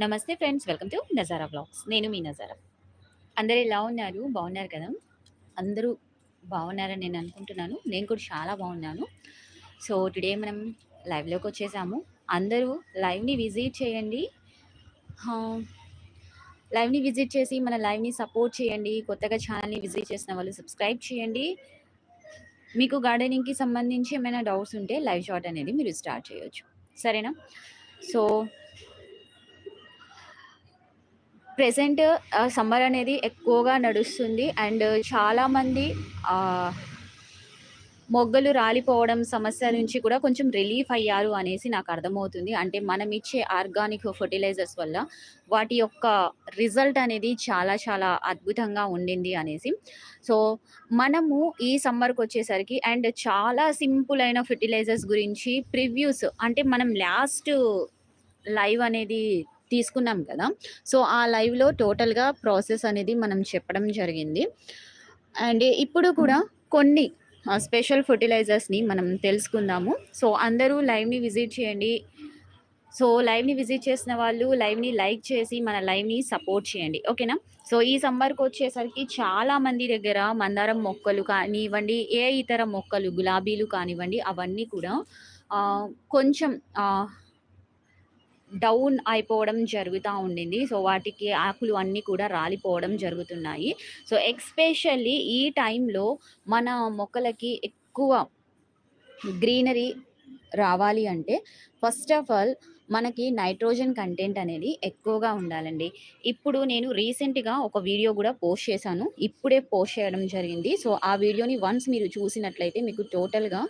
నమస్తే friends welcome to Nazara blogs నేను మీ నజారా. అందరు ఎలా ఉన్నారు? బాగున్నారు కదా? అందరూ బాగున్నారని నేను అనుకుంటున్నాను. నేను కూడా చాలా బాగున్నాను. సో టుడే మనం లైవ్లోకి వచ్చేసాము. అందరూ లైవ్ని విజిట్ చేయండి. లైవ్ని విజిట్ చేసి మన లైవ్ని సపోర్ట్ చేయండి. కొత్తగా ఛానల్ని విజిట్ చేసిన వాళ్ళు సబ్స్క్రైబ్ చేయండి. మీకు గార్డెనింగ్కి సంబంధించి ఏమైనా డౌట్స్ ఉంటే లైవ్ షాట్ అనేది మీరు స్టార్ట్ చేయొచ్చు. సరేనా? సో ప్రెసెంట్ సమ్మర్ అనేది ఎక్కువగా నడుస్తుంది. అండ్ చాలామంది మొగ్గలు రాలిపోవడం సమస్య నుంచి కూడా కొంచెం రిలీఫ్ అయ్యారు అనేసి నాకు అర్థమవుతుంది. అంటే మనం ఇచ్చే ఆర్గానిక్ ఫర్టిలైజర్స్ వల్ల వాటి యొక్క రిజల్ట్ అనేది చాలా చాలా అద్భుతంగా ఉండింది అనేసి. సో మనము ఈ సమ్మర్కి వచ్చేసరికి అండ్ చాలా సింపుల్ అయిన ఫర్టిలైజర్స్ గురించి ప్రివ్యూస్ అంటే మనం లాస్ట్ లైవ్ అనేది తీసుకున్నాం కదా. సో ఆ లైవ్లో టోటల్గా ప్రాసెస్ అనేది మనం చెప్పడం జరిగింది. అండ్ ఇప్పుడు కూడా కొన్ని స్పెషల్ ఫర్టిలైజర్స్ని మనం తెలుసుకుందాము. సో అందరూ లైవ్ని విజిట్ చేయండి. సో లైవ్ని విజిట్ చేసిన వాళ్ళు లైవ్ని లైక్ చేసి మన లైవ్ని సపోర్ట్ చేయండి. ఓకేనా? సో ఈ సమ్మర్కి వచ్చేసరికి చాలా మంది దగ్గర మందారం మొక్కలు కానివ్వండి ఏ ఇతర మొక్కలు గులాబీలు కానివ్వండి అవన్నీ కూడా కొంచెం డౌన్ అయిపోవడం జరుగుతూ ఉండింది. సో వాటికి ఆకులు అన్నీ కూడా రాలిపోవడం జరుగుతున్నాయి. సో ఎక్స్పెషల్లీ ఈ టైంలో మన మొక్కలకి ఎక్కువ గ్రీనరీ రావాలి అంటే ఫస్ట్ ఆఫ్ ఆల్ మనకి నైట్రోజన్ కంటెంట్ అనేది ఎక్కువగా ఉండాలండి. ఇప్పుడు నేను రీసెంట్గా ఒక వీడియో కూడా పోస్ట్ చేశాను. ఇప్పుడే పోస్ట్ చేయడం జరిగింది. సో ఆ వీడియోని వన్స్ మీరు చూసినట్లయితే మీకు టోటల్గా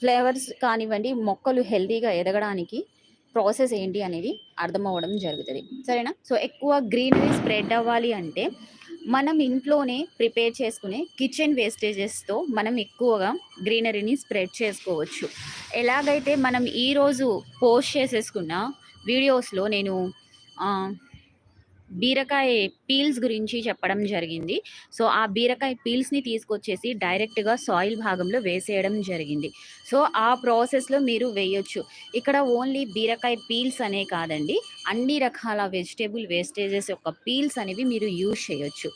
ఫ్లేవర్స్ కానివ్వండి మొక్కలు హెల్తీగా ఎదగడానికి ప్రాసెస్ ఏంటి అనేది అర్థమవ్వడం జరుగుతుంది. సరేనా? సో ఎక్కువ గ్రీనరీ స్ప్రెడ్ అవ్వాలి అంటే మనం ఇంట్లోనే ప్రిపేర్ చేసుకునే కిచెన్ వేస్టేజెస్తో మనం ఎక్కువగా గ్రీనరీని స్ప్రెడ్ చేసుకోవచ్చు. ఎలాగైతే మనం ఈరోజు పోస్ట్ చేసేసుకున్న వీడియోస్లో నేను బీరకాయ పీల్స్ గురించి చెప్పడం జరిగింది. సో ఆ బీరకాయ పీల్స్ని తీసుకొచ్చేసి డైరెక్ట్గా సాయిల్ భాగంలో వేసేయడం జరిగింది. సో ఆ ప్రాసెస్లో మీరు వేయొచ్చు. ఇక్కడ ఓన్లీ బీరకాయ పీల్స్ అనే కాదండి అన్ని రకాల వెజిటేబుల్ వేస్టేజెస్ యొక్క పీల్స్ అనేవి మీరు యూజ్ చేయొచ్చు.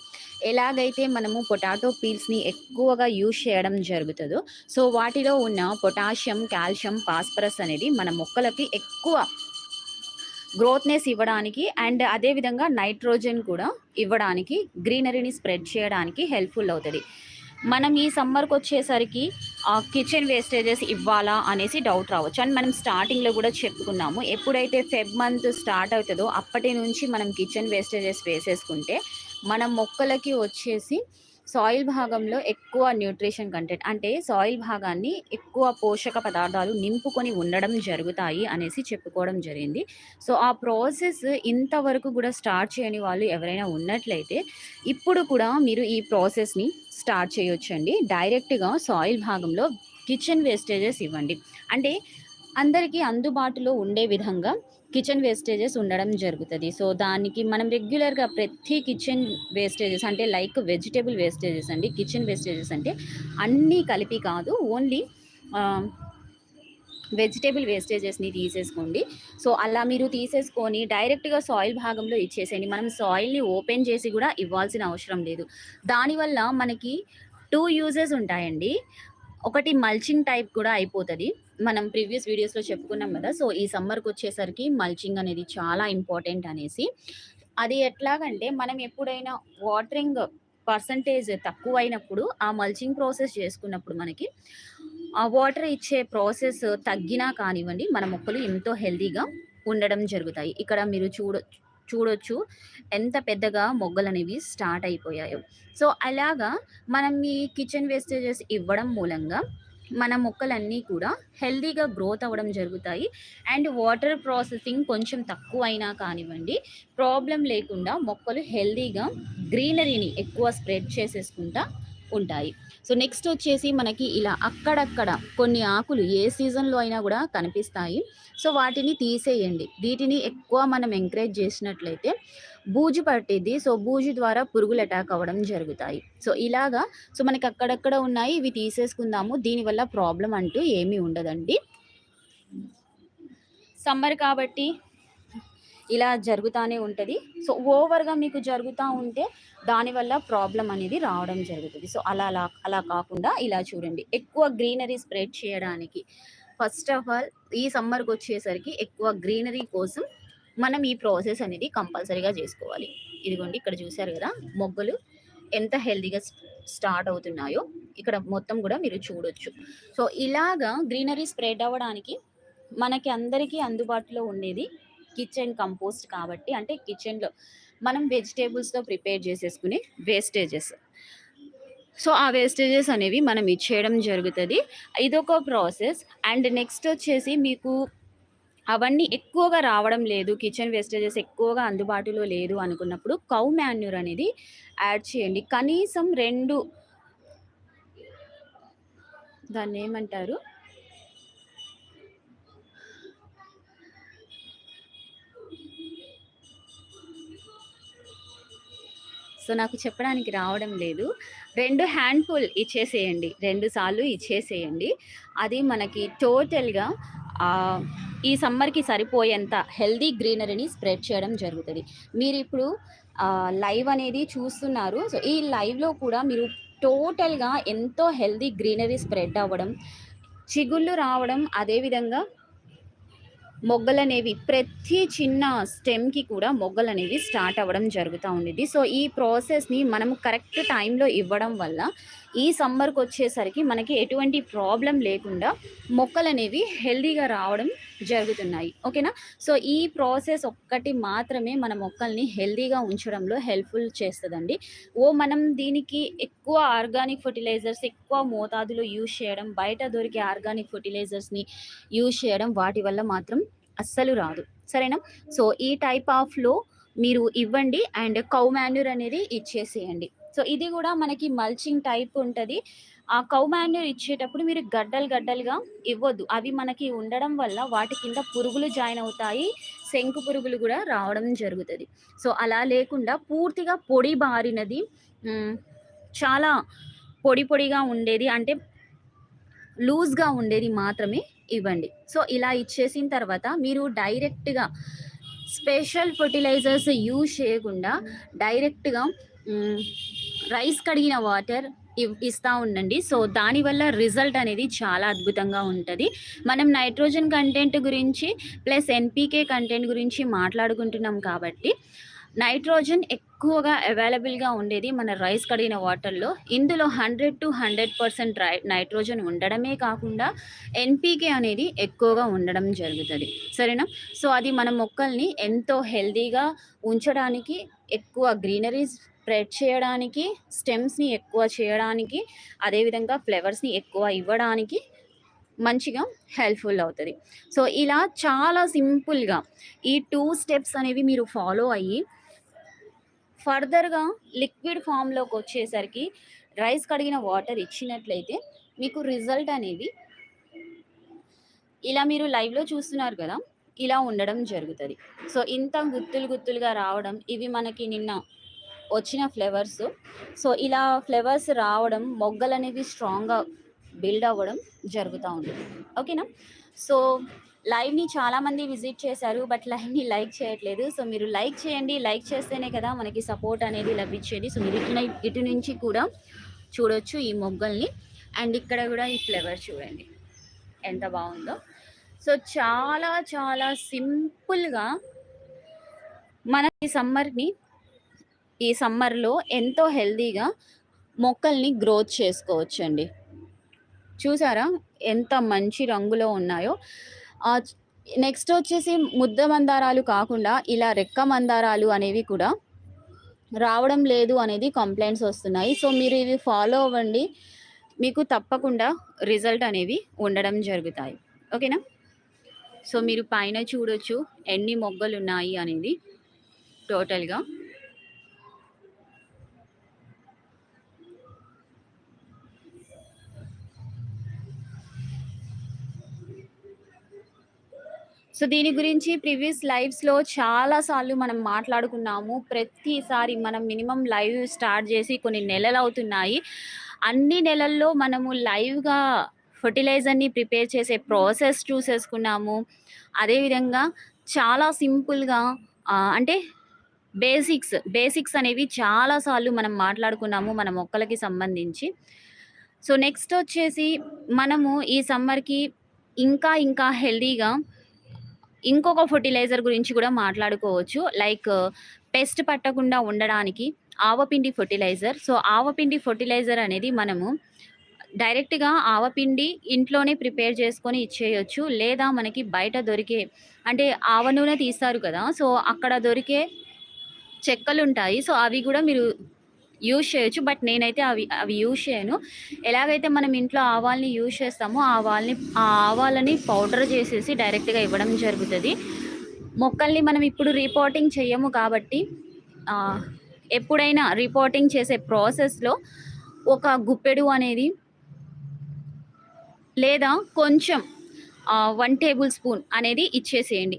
ఎలాగైతే మనము పొటాటో పీల్స్ని ఎక్కువగా యూజ్ చేయడం జరుగుతుందో సో వాటిలో ఉన్న పొటాషియం కాల్షియం ఫాస్ఫరస్ అనేది మన మొక్కలకి ఎక్కువ గ్రోత్నెస్ ఇవ్వడానికి అండ్ అదేవిధంగా నైట్రోజన్ కూడా ఇవ్వడానికి గ్రీనరీని స్ప్రెడ్ చేయడానికి హెల్ప్ఫుల్ అవుతుంది. మనం ఈ సమ్మర్కి వచ్చేసరికి కిచెన్ వేస్టేజెస్ ఇవ్వాలా అనేసి డౌట్ రావచ్చు. అండ్ మనం స్టార్టింగ్లో కూడా చెప్పుకున్నాము ఎప్పుడైతే ఫెబ్ మంత్ స్టార్ట్ అవుతుందో అప్పటి నుంచి మనం కిచెన్ వేస్టేజెస్ వేసేసుకుంటే మన మొక్కలకి వచ్చేసి సాయిల్ భాగంలో ఎక్కువ న్యూట్రిషన్ కంటెంట్ అంటే సాయిల్ భాగాన్ని ఎక్కువ పోషక పదార్థాలు నింపుకొని ఉండడం జరుగుతాయి అనేసి చెప్పుకోవడం జరిగింది. సో ఆ ప్రాసెస్ ఇంతవరకు కూడా స్టార్ట్ చేయని వాళ్ళు ఎవరైనా ఉన్నట్లయితే ఇప్పుడు కూడా మీరు ఈ ప్రాసెస్ని స్టార్ట్ చేయొచ్చండి. డైరెక్ట్గా సాయిల్ భాగంలో కిచెన్ వేస్టేజెస్ ఇవ్వండి. అంటే అందరికీ అందుబాటులో ఉండే విధంగా కిచెన్ వేస్టేజెస్ ఉండడం జరుగుతుంది. సో దానికి మనం రెగ్యులర్గా ప్రతి కిచెన్ వేస్టేజెస్ అంటే లైక్ వెజిటేబుల్ వేస్టేజెస్ అండి కిచెన్ వేస్టేజెస్ అంటే అన్నీ కలిపి కాదు ఓన్లీ వెజిటేబుల్ వేస్టేజెస్ని తీసేసుకోండి. సో అలా మీరు తీసేసుకొని డైరెక్ట్గా సాయిల్ భాగంలో ఇచ్చేసేయండి. మనం సాయిల్ని ఓపెన్ చేసి కూడా ఇవ్వాల్సిన అవసరం లేదు. దానివల్ల మనకి టూ యూజెస్ ఉంటాయండి. ఒకటి మల్చింగ్ టైప్ కూడా అయిపోతుంది. మనం ప్రీవియస్ వీడియోస్లో చెప్పుకున్నాం కదా సో ఈ సమ్మర్కి వచ్చేసరికి మల్చింగ్ అనేది చాలా ఇంపార్టెంట్ అనేసి. అది ఎట్లాగంటే మనం ఎప్పుడైనా వాటరింగ్ పర్సంటేజ్ తక్కువైనప్పుడు ఆ మల్చింగ్ ప్రాసెస్ చేసుకున్నప్పుడు మనకి ఆ వాటర్ ఇచ్చే ప్రాసెస్ తగ్గినా కానివ్వండి మన మొక్కలు ఎంతో హెల్దీగా ఉండడం జరుగుతాయి. ఇక్కడ మీరు చూడ చూడొచ్చు ఎంత పెద్దగా మొగ్గలు అనేవి స్టార్ట్ అయిపోయాయో. సో అలాగా మనం ఈ కిచెన్ వేస్టేజెస్ ఇవ్వడం మూలంగా మన మొక్కలన్నీ కూడా హెల్తీగా గ్రోత్ అవ్వడం జరుగుతాయి. అండ్ వాటర్ ప్రాసెసింగ్ కొంచెం తక్కువ అయినా కానివ్వండి ప్రాబ్లం లేకుండా మొక్కలు హెల్తీగా గ్రీనరీని ఎక్కువ స్ప్రెడ్ చేసేసుకుంటా ఉంటాయి. సో నెక్స్ట్ వచ్చేసి మనకి ఇలా అక్కడక్కడ కొన్ని ఆకులు ఏ సీజన్లో అయినా కూడా కనిపిస్తాయి. సో వాటిని తీసేయండి. వీటిని ఎక్కువ మనం ఎంకరేజ్ చేసినట్లయితే బూజు పట్టిద్ది. సో బూజు ద్వారా పురుగులు అటాక్ అవ్వడం జరుగుతాయి. సో ఇలాగా సో మనకి అక్కడక్కడ ఉన్నాయి. ఇవి తీసేసుకుందాము. దీనివల్ల ప్రాబ్లం అంటూ ఏమీ ఉండదండి. సమ్మర్ కాబట్టి ఇలా జరుగుతూనే ఉంటుంది. సో ఓవర్గా మీకు జరుగుతూ ఉంటే దానివల్ల ప్రాబ్లం అనేది రావడం జరుగుతుంది. సో అలా అలా అలా కాకుండా ఇలా చూడండి. ఎక్కువ గ్రీనరీ స్ప్రెడ్ చేయడానికి ఫస్ట్ ఆఫ్ ఆల్ ఈ సమ్మర్కి వచ్చేసరికి ఎక్కువ గ్రీనరీ కోసం మనం ఈ ప్రాసెస్ అనేది కంపల్సరీగా చేసుకోవాలి. ఇదిగోండి ఇక్కడ చూశారు కదా మొగ్గలు ఎంత హెల్దీగా స్టార్ట్ అవుతున్నాయో ఇక్కడ మొత్తం కూడా మీరు చూడొచ్చు. సో ఇలాగా గ్రీనరీ స్ప్రెడ్ అవ్వడానికి మనకి అందరికీ అందుబాటులో ఉండేది కిచెన్ కంపోస్ట్ కాబట్టి అంటే కిచెన్లో మనం వెజిటేబుల్స్తో ప్రిపేర్ చేసేసుకునే వేస్టేజెస్. సో ఆ వేస్టేజెస్ అనేవి మనం ఇచ్చేయడం జరుగుతుంది. ఇదొక ప్రాసెస్. అండ్ నెక్స్ట్ వచ్చేసి మీకు అవన్నీ ఎక్కువగా రావడం లేదు. కిచెన్ వేస్టేజెస్ ఎక్కువగా అందుబాటులో లేదు అనుకున్నప్పుడు కౌ మాన్యూర్ అనేది యాడ్ చేయండి. కనీసం రెండు దాన్ని ఏమంటారు? సో నాకు చెప్పడానికి రావడం లేదు. రెండు హ్యాండ్ఫుల్ ఇచ్చేసేయండి. రెండు సార్లు ఇచ్చేసేయండి. అది మనకి టోటల్గా ఈ సమ్మర్కి సరిపోయేంత హెల్దీ గ్రీనరీని స్ప్రెడ్ చేయడం జరుగుతుంది. మీరు ఇప్పుడు లైవ్ అనేది చూస్తున్నారు. సో ఈ లైవ్లో కూడా మీరు టోటల్గా ఎంతో హెల్దీ గ్రీనరీ స్ప్రెడ్ అవ్వడం చిగుళ్ళు రావడం అదేవిధంగా మొగ్గలనేవి ప్రతి చిన్న స్టెమ్కి కూడా మొగ్గలనేవి స్టార్ట్ అవ్వడం జరుగుతూ ఉండేది. సో ఈ ప్రాసెస్ని మనం కరెక్ట్ టైంలో ఇవ్వడం వల్ల ఈ సమ్మర్కి వచ్చేసరికి మనకి ఎటువంటి ప్రాబ్లం లేకుండా మొక్కలు అనేవి హెల్దీగా రావడం జరుగుతున్నాయి. ఓకేనా? సో ఈ ప్రాసెస్ ఒక్కటి మాత్రమే మన మొక్కల్ని హెల్దీగా ఉంచడంలో హెల్ప్ఫుల్ చేస్తుందండి. ఓ మనం దీనికి ఎక్కువ ఆర్గానిక్ ఫర్టిలైజర్స్ ఎక్కువ మోతాదులో యూజ్ చేయడం బయట దొరికే ఆర్గానిక్ ఫర్టిలైజర్స్ని యూజ్ చేయడం వాటి వల్ల మాత్రం అస్సలు రాదు. సరేనా? సో ఈ టైప్ ఆఫ్లో మీరు ఇవ్వండి అండ్ కౌ మాన్యూర్ అనేది ఇచ్చేసేయండి. సో ఇది కూడా మనకి మల్చింగ్ టైప్ ఉంటుంది. ఆ కౌ మాన్యూర్ ఇచ్చేటప్పుడు మీరు గడ్డలు గడ్డలుగా ఇవ్వద్దు. అవి మనకి ఉండడం వల్ల వాటి కింద పురుగులు జాయిన్ అవుతాయి శంకు పురుగులు కూడా రావడం జరుగుతుంది. సో అలా లేకుండా పూర్తిగా పొడి బారినది చాలా పొడి పొడిగా ఉండేది అంటే లూజ్గా ఉండేది మాత్రమే ఇవ్వండి. సో ఇలా ఇచ్చేసిన తర్వాత మీరు డైరెక్ట్గా స్పెషల్ ఫర్టిలైజర్స్ యూజ్ చేయకుండా డైరెక్ట్గా రైస్ కడిగిన వాటర్ ఇస్తూ ఉండండి. సో దానివల్ల రిజల్ట్ అనేది చాలా అద్భుతంగా ఉంటుంది. మనం నైట్రోజన్ కంటెంట్ గురించి ప్లస్ ఎన్పీకే కంటెంట్ గురించి మాట్లాడుకుంటున్నాం కాబట్టి నైట్రోజన్ ఎక్కువగా అవైలబుల్గా ఉండేది మన రైస్ కడిగిన వాటర్లో. ఇందులో hundred to hundred percent nitrogen ఉండడమే కాకుండా ఎన్పీకే అనేది ఎక్కువగా ఉండడం జరుగుతుంది. సరేనా? సో అది మన మొక్కల్ని ఎంతో హెల్తీగా ఉంచడానికి ఎక్కువ గ్రీనరీస్ స్ప్రెడ్ చేయడానికి స్టెమ్స్ని ఎక్కువ చేయడానికి అదేవిధంగా ఫ్లవర్స్ని ఎక్కువ ఇవ్వడానికి మంచిగా హెల్ప్ఫుల్ అవుతుంది. సో ఇలా చాలా సింపుల్గా ఈ టూ స్టెప్స్ అనేవి మీరు ఫాలో అయ్యి ఫర్దర్గా లిక్విడ్ ఫామ్లోకి వచ్చేసరికి రైస్ కడిగిన వాటర్ ఇచ్చినట్లయితే మీకు రిజల్ట్ అనేది ఇలా మీరు లైవ్లో చూస్తున్నారు కదా ఇలా ఉండడం జరుగుతుంది. సో ఇంత గుత్తులు గుత్తులుగా రావడం ఇవి మనకి నిన్న వచ్చిన ఫ్లేవర్స్. సో ఇలా ఫ్లేవర్స్ రావడం మొగ్గలు అనేవి స్ట్రాంగ్గా బిల్డ్ అవ్వడం జరుగుతూ ఉంటుంది ఓకేనా సో లైవ్ని చాలామంది విజిట్ చేశారు బట్ లైవ్ని లైక్ చేయట్లేదు. సో మీరు లైక్ చేయండి లైక్ చేస్తేనే కదా మనకి సపోర్ట్ అనేది లభించేది సో మీరు ఇటు ఇటు నుంచి కూడా చూడొచ్చు ఈ మొగ్గల్ని. అండ్ ఇక్కడ కూడా ఈ ఫ్లేవర్ చూడండి ఎంత బాగుందో. సో చాలా చాలా సింపుల్గా మన ఈ సమ్మర్ని ఈ సమ్మర్లో ఎంతో హెల్తీగా మొక్కల్ని గ్రోత్ చేసుకోవచ్చండి. చూసారా? ఎంత మంచి రంగులో ఉన్నాయో. నెక్స్ట్ వచ్చేసి ముద్ద మందారాలు కాకుండా ఇలా రెక్క మందారాలు అనేవి కూడా రావడం లేదు అనేది కంప్లైంట్స్ వస్తున్నాయి. సో మీరు ఇవి ఫాలో అవ్వండి. మీకు తప్పకుండా రిజల్ట్ అనేవి ఉండడం జరుగుతాయి. ఓకేనా? సో మీరు పైన చూడొచ్చు ఎన్ని మొగ్గలు ఉన్నాయి అనేది టోటల్గా. సో దీని గురించి ప్రీవియస్ లైవ్స్లో చాలాసార్లు మనం మాట్లాడుకున్నాము. ప్రతిసారి మనం మినిమం లైవ్ స్టార్ట్ చేసి కొన్ని నెలలు అవుతున్నాయి. అన్ని నెలల్లో మనము లైవ్గా ఫర్టిలైజర్ని ప్రిపేర్ చేసే ప్రాసెస్ చూసేసుకున్నాము. అదేవిధంగా చాలా సింపుల్గా అంటే బేసిక్స్, బేసిక్స్ అనేవి చాలా సార్లు మనం మాట్లాడుకున్నాము మన మొక్కలకి సంబంధించి. సో, నెక్స్ట్ వచ్చేసి మనము ఈ సమ్మర్‌కి ఇంకా ఇంకా హెల్తీగా ఇంకొక ఫెర్టిలైజర్ గురించి కూడా మాట్లాడుకోవచ్చు. లైక్ పెస్ట్ పట్టకుండా ఉండడానికి ఆవపిండి ఫెర్టిలైజర్. సో, ఆవపిండి ఫెర్టిలైజర్ అనేది మనము డైరెక్ట్‌గా ఆవపిండి ఇంట్లోనే ప్రిపేర్ చేసుకొని ఇచ్చేయొచ్చు. లేదా మనకి బయట దొరికే అంటే ఆవ నూనె తీస్తారు కదా! సో, అక్కడ దొరికే చెక్కలుంటాయి. సో, అవి కూడా మీరు యూజ్ చేయొచ్చు. బట్ నేనైతే అవి అవి యూజ్ చేయను. ఎలాగైతే మనం ఇంట్లో ఆవాల్ని యూజ్ చేస్తామో ఆవాల్ని ఆ ఆవాలని పౌడర్ చేసేసి డైరెక్ట్‌గా ఇవ్వడం జరుగుతుంది మొక్కల్ని మనం ఇప్పుడు రిపోర్టింగ్ చేయము కాబట్టి ఎప్పుడైనా రిపోర్టింగ్ చేసే ప్రాసెస్‌లో ఒక గుప్పెడు అనేది లేదా కొంచెం వన్ టేబుల్ స్పూన్ అనేది ఇచ్చేసేయండి.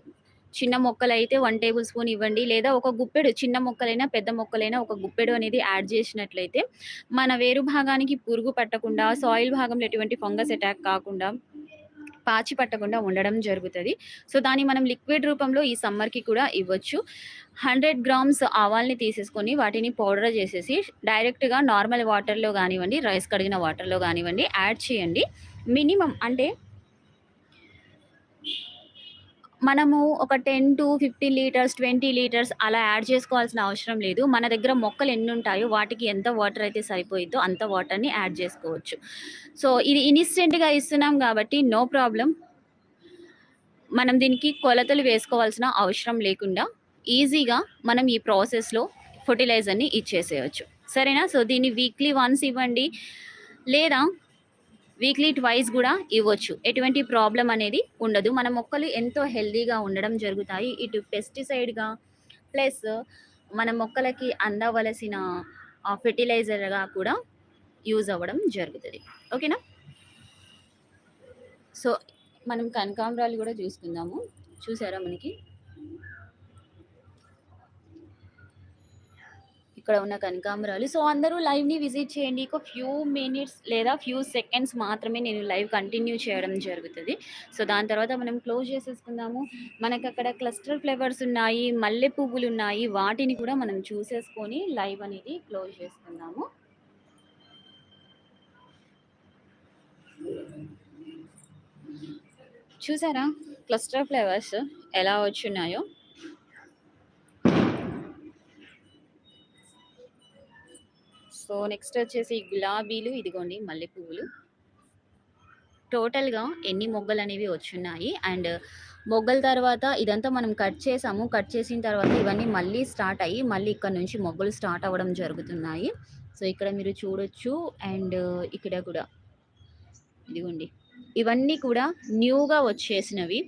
చిన్న మొక్కలైతే వన్ టేబుల్ స్పూన్ ఇవ్వండి. లేదా ఒక గుప్పెడు చిన్న మొక్కలైనా, పెద్ద మొక్కలైనా ఒక గుప్పెడు అనేది యాడ్ చేసినట్లయితే మన వేరు భాగానికి పురుగు పట్టకుండా, సాయిల్ భాగంలో ఎటువంటి ఫంగస్ అటాక్ కాకుండా, పాచి పట్టకుండా ఉండడం జరుగుతుంది సో, దాన్ని మనం లిక్విడ్ రూపంలో ఈ సమ్మర్‌కి కూడా ఇవ్వచ్చు. 100 గ్రామ్స్ ఆవాల్ని తీసేసుకొని వాటిని పౌడర్ చేసేసి డైరెక్ట్‌గా నార్మల్ వాటర్‌లో కానివ్వండి రైస్ కడిగిన వాటర్‌లో కానివ్వండి యాడ్ చేయండి. మినిమమ్ అంటే మనము ఒక 10-15 లీటర్స్, 20 లీటర్స్ అలా యాడ్ చేసుకోవాల్సిన అవసరం లేదు. మన దగ్గర మొక్కలు ఎన్నుంటాయో వాటికి ఎంత వాటర్ అయితే సరిపోయిద్దో అంత వాటర్‌ని యాడ్ చేసుకోవచ్చు. సో, ఇది ఇన్‌స్టెంట్‌గా ఇస్తున్నాం కాబట్టి నో ప్రాబ్లం మనం దీనికి కొలతలు వేసుకోవాల్సిన అవసరం లేకుండా ఈజీగా మనం ఈ ప్రాసెస్‌లో ఫెర్టిలైజర్‌ని ఇచ్చేసేయచ్చు సరేనా? సో, దీన్ని వీక్లీ వన్స్ ఇవ్వండి. లేదా వీక్లీ ట్వైస్ కూడా ఇవ్వచ్చు. ఎటువంటి ప్రాబ్లం అనేది ఉండదు. మన మొక్కలు ఎంతో హెల్దీగా ఉండడం జరుగుతాయి. ఇటు పెస్టిసైడ్‌గా ప్లస్ మన మొక్కలకి అందవలసిన ఫెర్టిలైజర్‌గా కూడా యూజ్ అవ్వడం జరుగుతుంది ఓకేనా? సో, మనం కనకాంబరాలు కూడా చూసుకుందాము. చూసారా మనకి? ఇక్కడ ఉన్న కనకాంబరాలు. సో, అందరూ లైవ్‌ని విజిట్ చేయండి. ఒక ఫ్యూ మినిట్స్ లేదా ఫ్యూ సెకండ్స్ మాత్రమే నేను లైవ్ కంటిన్యూ చేయడం జరుగుతుంది సో, దాని తర్వాత మనం క్లోజ్ చేసేసుకుందాము. మనకక్కడ క్లస్టర్ ఫ్లేవర్స్ ఉన్నాయి, మల్లె పువ్వులున్నాయి. వాటిని కూడా మనం చూసేసుకొని లైవ్ అనేది క్లోజ్ చేసుకుందాము. చూసారా? క్లస్టర్ ఫ్లేవర్స్ ఎలా వచ్చున్నాయో? సో, నెక్స్ట్ వచ్చేసి గులాబీలు ఇదిగోండి మల్లె పువ్వులు. టోటల్‌గా ఎన్ని మొగ్గలు అనేవి వచ్చున్నాయి. అండ్ మొగ్గల తర్వాత ఇదంతా మనం కట్ చేసాము. కట్ చేసిన తర్వాత ఇవన్నీ మళ్ళీ స్టార్ట్ అయ్యి మళ్ళీ ఇక్కడ నుంచి మొగ్గలు స్టార్ట్ అవ్వడం జరుగుతున్నాయి. సో, ఇక్కడ మీరు చూడొచ్చు. అండ్ ఇక్కడ కూడా ఇదిగోండి. ఇవన్నీ కూడా న్యూగా వచ్చేసినవి.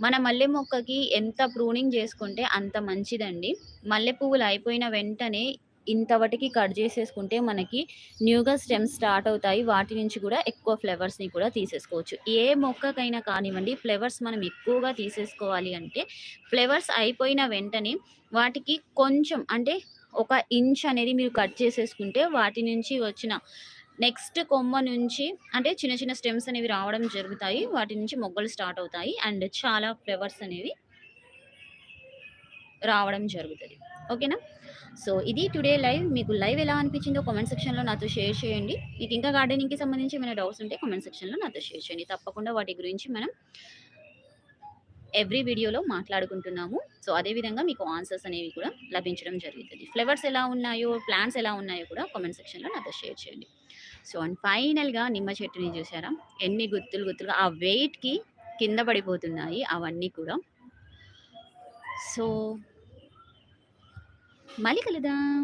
మన మల్లె మొక్కకి ఎంత ప్రూనింగ్ చేసుకుంటే అంత మంచిదండి. మల్లె పువ్వులు అయిపోయిన వెంటనే ఇంతవటికి కట్ చేసేసుకుంటే మనకి న్యూగా స్టెమ్స్ స్టార్ట్ అవుతాయి. వాటి నుంచి కూడా ఎక్కువ ఫ్లవర్స్‌ని కూడా తీసేసుకోవచ్చు. ఏ మొక్కకైనా కానివ్వండి ఫ్లవర్స్ మనం ఎక్కువగా తీసేసుకోవాలి అంటే ఫ్లవర్స్ అయిపోయిన వెంటనే వాటికి కొంచెం అంటే ఒక ఇంచ్ అనేది మీరు కట్ చేసేసుకుంటే వాటి నుంచి వచ్చిన నెక్స్ట్ కొమ్మ నుంచి అంటే చిన్న చిన్న స్టెమ్స్ అనేవి రావడం జరుగుతాయి. వాటి నుంచి మొగ్గలు స్టార్ట్ అవుతాయి. అండ్ చాలా ఫ్లవర్స్ అనేవి రావడం జరుగుతుంది ఓకేనా? సో, ఇది టుడే లైవ్. మీకు లైవ్ ఎలా అనిపించిందో కామెంట్ సెక్షన్‌లో నాతో షేర్ చేయండి. మీకు ఇంకా గార్డెనింగ్‌కి సంబంధించి ఏమైనా డౌట్స్ ఉంటే కామెంట్ సెక్షన్‌లో నాతో షేర్ చేయండి. తప్పకుండా వాటి గురించి మనం ఎవ్రీ వీడియోలో మాట్లాడుకుంటున్నాము. సో, అదే విధంగా మీకు ఆన్సర్స్ అనేవి కూడా లభించడం జరుగుతుంది ఫ్లవర్స్ ఎలా ఉన్నాయో, ప్లాంట్స్ ఎలా ఉన్నాయో కూడా కామెంట్ సెక్షన్‌లో నాతో షేర్ చేయండి. సో, అండ్ ఫైనల్‌గా నిమ్మ చెట్టుని చూసారా? ఎన్ని గుత్తులు గుత్తులు ఆ వెయిట్‌కి కింద పడిపోతున్నాయి అవన్నీ కూడా. సో మళ్ళీ కలుద్దాం.